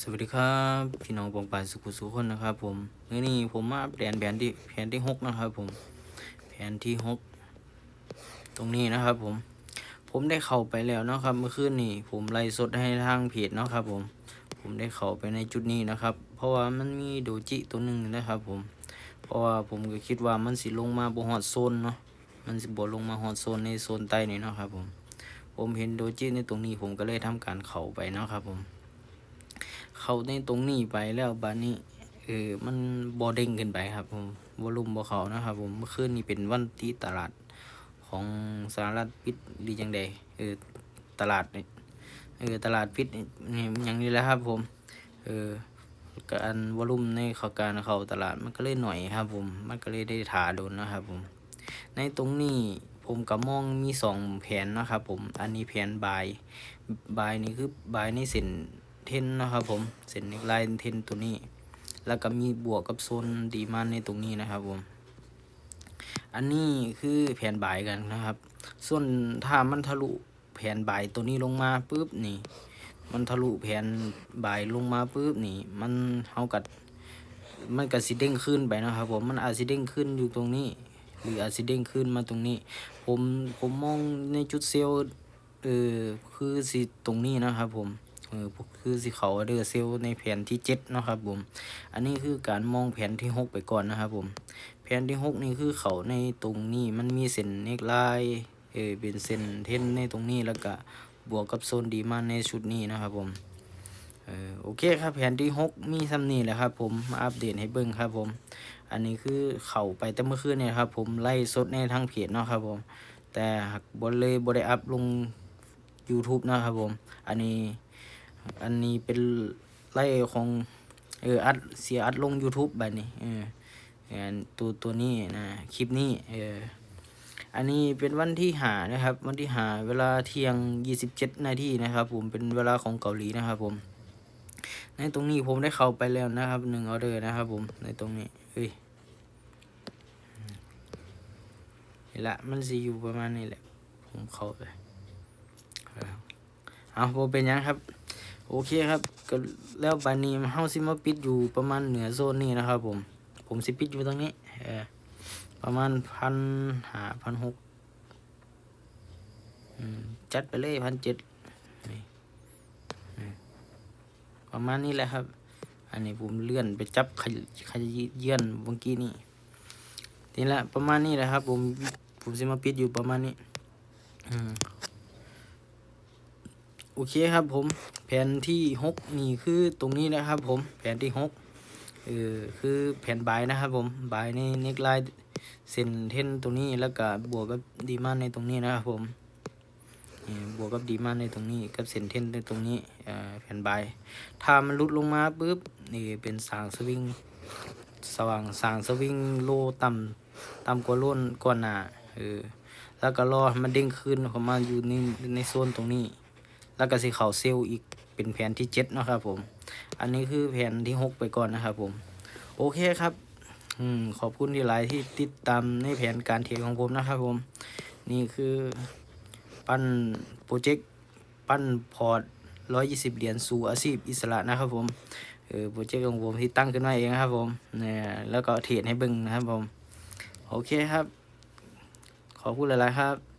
สวัสดีครับพี่น้องปองปายสุขุสุขคนนะครับ ผมมื่อนี้ผมมาแผนแผนที่แผนที่หกนะครับ ผมแผนที่หกตรงนี้นะครับ ผม ผมได้เข้าไปแล้วนะครับ เมื่อคืนนี้ผมไล่สดให้ทางเพจนะครับ ผม ผมได้เข้าไปในจุดนี้นะครับ เพราะว่ามันมีโดจิตัวหนึ่งนะครับ ผม เพราะว่าผมก็คิดว่ามันสิลงมาบฮอดโซนเนาะมันสิบ่ลงมาฮอดโซนในโซนใต้นี่นะครับ ผม ผมเห็นโดจิในตรงนี้ผมก็เลยทำการเข้าไปนะครับ ผม เขาในตรงนี้ไปแล้วบานนี้เออมันบอเด้งขึ้นไปครับผมวอลุ่มบอเขานะครับ ผมเมื่อคืนนี้เป็นวันที่ตลาดของสหรัฐปิดดีจังใดเออตลาดนี่เออตลาดปิดนี่อย่างนี้แหละครับ ผม เออการวอลุ่มในขาการเข้าตลาดมันก็เลยหน่อยครับ ผมมันก็เลยได้ถาโดนนะครับ ผม ในตรงนี้ผมกับมองมีสองแผนนะครับ ผมอันนี้แผนบายบายนี่คือบายในเส้น เทนนะครับผมเส้นเนกไลน์เทนตัวนี้ แล้วก็มีบวกกับโซนดีมานในตรงนี้นะครับผมอันนี้คือแผ่นบายกันนะครับ ส่วนถ้ามันทะลุแผ่นบายตัวนี้ลงมาปุ๊บนี่ มันทะลุแผ่นบายลงมาปุ๊บนี่ มันเท่ากับมันก็สิเด้งขึ้นไปนะครับ ผมมันอาจสิเด้งขึ้นอยู่ตรงนี้ หรืออาจสิเด้งขึ้นมาตรงนี้ ผมผมมองในจุดเซลล์เออคือสิตรงนี้นะครับผม เออคือสิเขาเดอร์เซลในแผนที่เจ็ดนะครับผม อันนี้คือการมองแผนที่หกไปก่อนนะครับผมแผนที่หกนี่คือเขาในตรงนี้มันมีเส้นเนกไลน์เออเป็นเส้นเทนในตรงนี้แล้วก็บวกกับโซนดีมานในชุดนี้นะครับผมเออโอเคครับแผนที่หกมีซ้ำนี่แหละครับผมมาอัปเดตให้เบิ่งครับผม อันนี้คือเข้าไปแต่เมื่อคืนเนี่ยครับผมไล่สดในทางเพจเนาะครับผม แต่บนเลยบได้อัพลง YouTube นะครับผม อันนี้ อันนี้เป็นไล่ของเอออัดเสียอัดลง YouTube แบบนี้เอออันตัวตัวนี้นะคลิปนี้เอออันนี้เป็นวันที่หานะครับ วันที่หาเวลาเที่ยง 27 นาทีนะครับ ผมเป็นเวลาของเกาหลีนะครับ ผม ในตรงนี้ผมได้เข้าไปแล้วนะครับหนึ่งออเดอร์นะครับ ผมในตรงนี้เฮ้ยนี่ละมันสิอยู่ประมาณนี้แหละ ผมเข้าไปเอาผมเป็นยังครับ โอเคครับก็แล้วบานนี้เฮาสิมาปิดอยู่ประมาณเหนือโซนนี้นะครับ ผม ผมสิปิดอยู่ตรงนี้เออประมาณพันหาพันหกจัดไปเลยพันเจ็ดประมาณนี้แหละครับ อันนี้ผมเลื่อนไปจับขยขยเยื่อนเมื่อกี้นี่นี่แหละประมาณนี้แหละครับ ผมผมสิมาปิดอยู่ประมาณนี้อืมโอเคครับผม ผนที่หกนี่คือตรงนี้นะครับผมแผนที่หกเออคือแผ่นบายนะครับผมบายในเน็กไลน์เส้นเทนตรงนี้แล้วก็บวกกับดีมานในตรงนี้นะครับผมนี่บวกกับดีมานในตรงนี้กับเส้นเทนในตรงนี้เอ่อแผนบายถ้ามันลุดลงมาปุ๊บนี่เป็นสางสวิงสว่างสางสวิงโลต่ำต่ำกว่าล้นก่อนหน้าเออแล้วก็รอมันเด้งขึ้นข้ามาอยู่ในในโซนตรงนี้ แล้วก็สิเขาเซลล์อีกเป็นแผนที่เจ็ดนะครับผม อันนี้คือแผนที่หกไปก่อนนะครับผม โอเคครับอืมขอบคุณที่หลายที่ติดตามในแผนการเทรดของผมนะครับผม นี่คือปั้นโปรเจกต์ปั้นพอร์ตร้อยยี่สิบเหรียญสู่อาชีพอิสระนะครับผมเออโปรเจกต์ของผมที่ตั้งขึ้นมาเองนะครับผมเนี่ยแล้วก็เทรดให้เบิ่งนะครับผม โอเคครับ ขอบคุณหลายๆครับ